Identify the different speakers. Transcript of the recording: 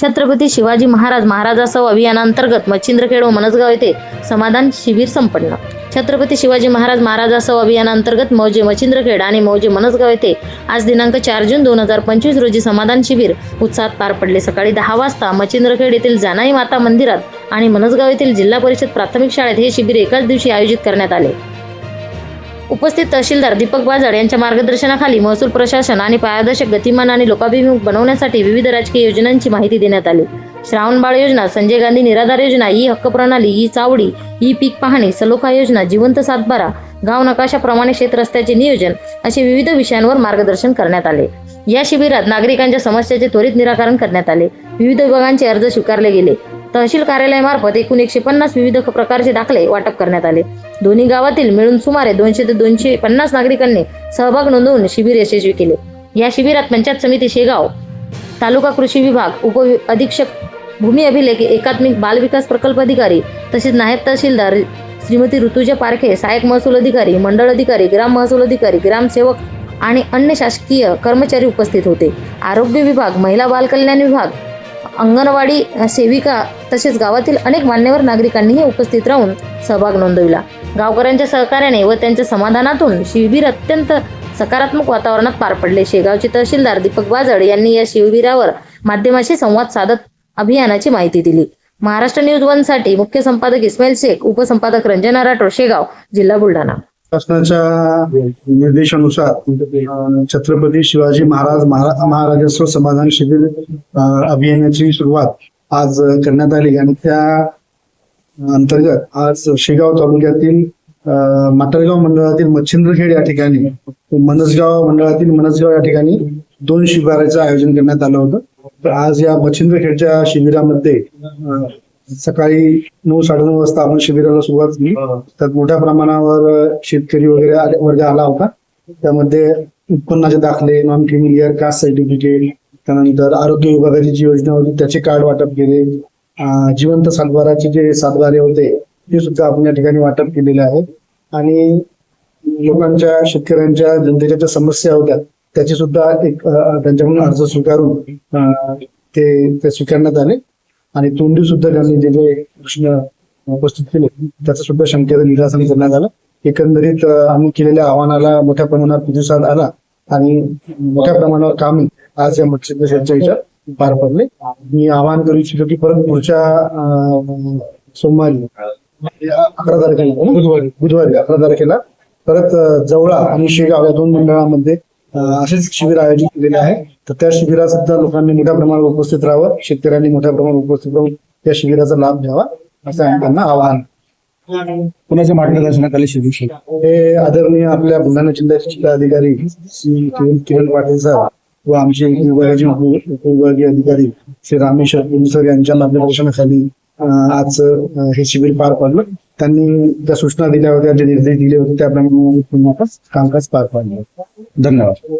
Speaker 1: छत्रपती शिवाजी महाराज महाराजासह अभियानांतर्गत मच्छिंद्रखेड व मनसगाव येथे समाधान शिबिर संपन्न. छत्रपती शिवाजी महाराज महाराजासह अभियानांतर्गत मौजे मच्छिंद्रखेड आणि मौजे मनसगाव येथे आज दिनांक चार जून दोन हजार पंचवीस रोजी समाधान शिबिर उत्साहात पार पडले. सकाळी दहा वाजता मच्छिंद्रखेड येथील जानाई माता मंदिरात आणि मनसगाव येथील जिल्हा परिषद प्राथमिक शाळेत हे शिबिर एकाच दिवशी आयोजित करण्यात आले. उपस्थित तहसीलदार दीपक बाजाड यांच्या मार्गदर्शनाखाली महसूल प्रशासन आणि पारदर्शक गतिमान आणि लोकाभिमुख बनवण्यासाठी विविध राजकीय योजनांची माहिती देण्यात आली. श्रावणबाळ योजना संजय गांधी निराधार योजना ई हक्क प्रणाली ई चावडी ई पीक पाहणी सलोखा योजना जिवंत सातबारा गाव नकाशाप्रमाणे शेत रस्त्याचे नियोजन असे विविध विषयांवर मार्गदर्शन करण्यात आले. या शिबिरात नागरिकांच्या समस्याचे त्वरित निराकरण करण्यात आले. विविध विभागांचे अर्ज स्वीकारले गेले. तहसील कार्यालयामार्फत एकूण एकशे पन्नास विविध प्रकारचे दाखले वाटप करण्यात आले. दोन्ही गावातील मिळून सुमारे दोनशे ते दोनशे पन्नास नागरिकांनी सहभाग नोंदवून शिबिर यशस्वी केले. या शिबिरात पंचायत समिती शेगाव तालुका कृषी विभाग उप अधीक्षक भूमी अभिलेख एकात्मिक बाल विकास प्रकल्प अधिकारी तसेच नायब तहसीलदार श्रीमती ऋतुजा पारखे सहाय्यक महसूल अधिकारी मंडळ अधिकारी ग्राम महसूल अधिकारी ग्रामसेवक आणि अन्य शासकीय कर्मचारी उपस्थित होते. आरोग्य विभाग महिला बाल कल्याण विभाग अंगणवाडी सेविका तसेच गावातील अनेक मान्यवर नागरिकांनीही उपस्थित राहून सहभाग नोंदविला. गावकऱ्यांच्या सहकार्याने व त्यांच्या समाधानातून शिबिर अत्यंत सकारात्मक वातावरणात पार पडले. शेगावचे तहसीलदार दीपक बाजड यांनी या शिबिरावर माध्यमाशी संवाद साधत अभियानाची माहिती दिली. महाराष्ट्र न्यूज वनसाठी मुख्य संपादक इस्माईल शेख उपसंपादक रंजना राठोड शेगाव जिल्हा बुलढाणा.
Speaker 2: शासनाच्या निर्देशानुसार छत्रपती शिवाजी महाराज महाराजस्व समाधान शिबिर अभियानाची सुरुवात आज करण्यात आली. आणि त्या अंतर्गत आज शेगाव तालुक्यातील अं, माटरगाव मंडळातील मच्छिंद्रखेड या ठिकाणी मनसगाव मंडळातील मनसगाव या ठिकाणी दोन शिबिराचं आयोजन करण्यात आलं होतं. तर आज या मच्छिंद्रखेडच्या शिबिरामध्ये सकाळी नऊ साडेनऊ वाजता आपण शिबिराला सुरुवात केली. त्यात मोठ्या प्रमाणावर शेतकरी वगैरे वर्ग आला होता. त्यामध्ये उत्पन्नाचे दाखले नॉन क्रिमिलियर कास्ट सर्टिफिकेट त्यानंतर आरोग्य विभागाची जी योजना होती त्याचे कार्ड वाटप केले. जिवंत सातबाराचे जे सातबारे होते ते सुद्धा आपण या ठिकाणी वाटप केलेले आहेत. आणि लोकांच्या शेतकऱ्यांच्या जनतेच्या ज्या समस्या होत्या त्याची सुद्धा एक त्यांच्याकडून अर्ज स्वीकारून ते स्वीकारण्यात आले. आणि तोंडी सुद्धा त्यांनी जे जे प्रश्न उपस्थित केले त्याचं सुद्धा शंकेचं निरासन करण्यात आलं. एकंदरीत आम्ही केलेल्या आव्हानाला मोठ्या प्रमाणात प्रतिसाद आला आणि मोठ्या प्रमाणावर काम आज या मत्स्यच्या याच्यात पार पडले. मी आवाहन करू इच्छितो की परत पुढच्या सोमवारी अकरा तारखेला बुधवारी बुधवारी अकरा तारखेला परत जवळा आणि शेगाव या दोन मंडळामध्ये असेच शिबिर आयोजित केलेले आहे. तर त्या शिबिरात सुद्धा लोकांनी मोठ्या प्रमाणात उपस्थित राहावं. शेतकऱ्यांनी मोठ्या प्रमाणात उपस्थित राहून त्या शिबिराचा लाभ घ्यावा असं आम्ही त्यांना आवाहन
Speaker 3: कुणाच्या मार्गदर्शनाखाली शिबिर?
Speaker 2: हे आदरणीय आपल्या बुलढाणा जिल्ह्याचे जिल्हाधिकारी श्री किरण पाटील साहेब व आमचे विभागाचे उप- उपविभागीय अधिकारी श्री रामेश्वर कुलसर यांच्या मार्गदर्शनाखाली आज हे शिबिर पार पडलं. त्यांनी त्या सूचना दिल्या होत्या जे निर्देश दिले होते त्याप्रमाणे कामकाज पार पाडलं.
Speaker 3: धन्यवाद.